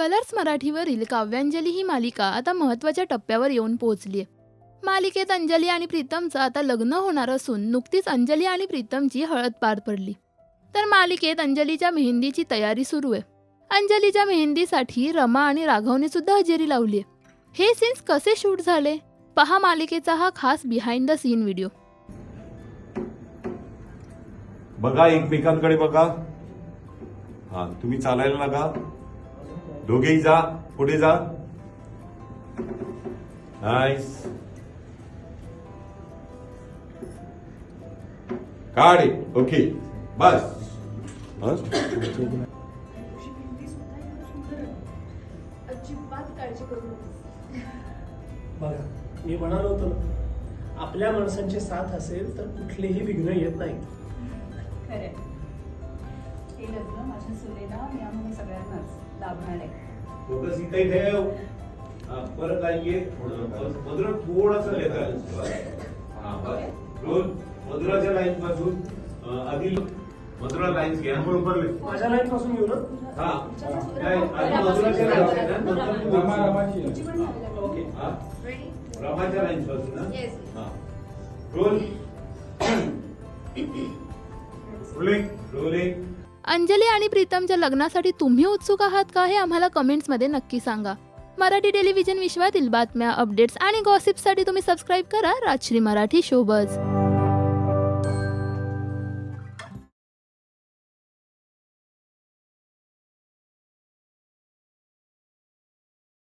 Colours मराठीवरील काव्यांजली ही मालिका आता महत्त्वाच्या टप्प्यावर येऊन पोहोचली आहे मालिकेत अंजली आणि प्रीतमचं आता लग्न होणार असून नुकतीच अंजली आणि प्रीतमची हळद पार पडली. तर मालिकेत अंजलीच्या मेहंदीची तयारी सुरू आहे. अंजलीच्या मेहंदीसाठी रमा आणि राघवने सुद्धा हजेरी लावली आहे हे सीन्स कसे शूट झाले? पहा मालिकेचा हा खास बिहाइंड द सीन व्हिडिओ बघा एकमेकांकडे बघा. हा तुम्ही चालायला लागा दोघेही जा पुढे जा. नाईस काढे ओके बस. बस. बघा मी म्हणालो होतो ना आपल्या माणसांची साथ असेल तर कुठलेही विघ्न येत नाही. खरे हे लग्न माझ्या सुनेला मी आम्हाला सगळ्यांनाच. लाभणार आहे फोकस इथे ठेव. हा, परत आइए मधुरा थोडासा लेता हा बस मधुराच्या लाईन पासून अं, आधी मधुरा लाईन्स घ्या. माझ्या लाईन पासून घेऊ ना? हा. नाही, आधी मधुराच्या लाईन्स घ्या ना, नंतर तू बोलशील. तुझी पण झाली लग्न. ओके हा. Ready? रमाच्या लाईन पासून ना? Yes. हा. रोल रोलिंग रोलिंग अंजली आणि प्रीतमच्या लग्नासाठी तुम्ही उत्सुक आहात का हे आम्हाला कमेंट्समध्ये नक्की सांगा. मराठी टेलिव्हिजन विश्वातील बातम्या अपडेट्स आणि गॉसिपसाठी तुम्ही सबस्क्राईब करा राजश्री मराठी शोबज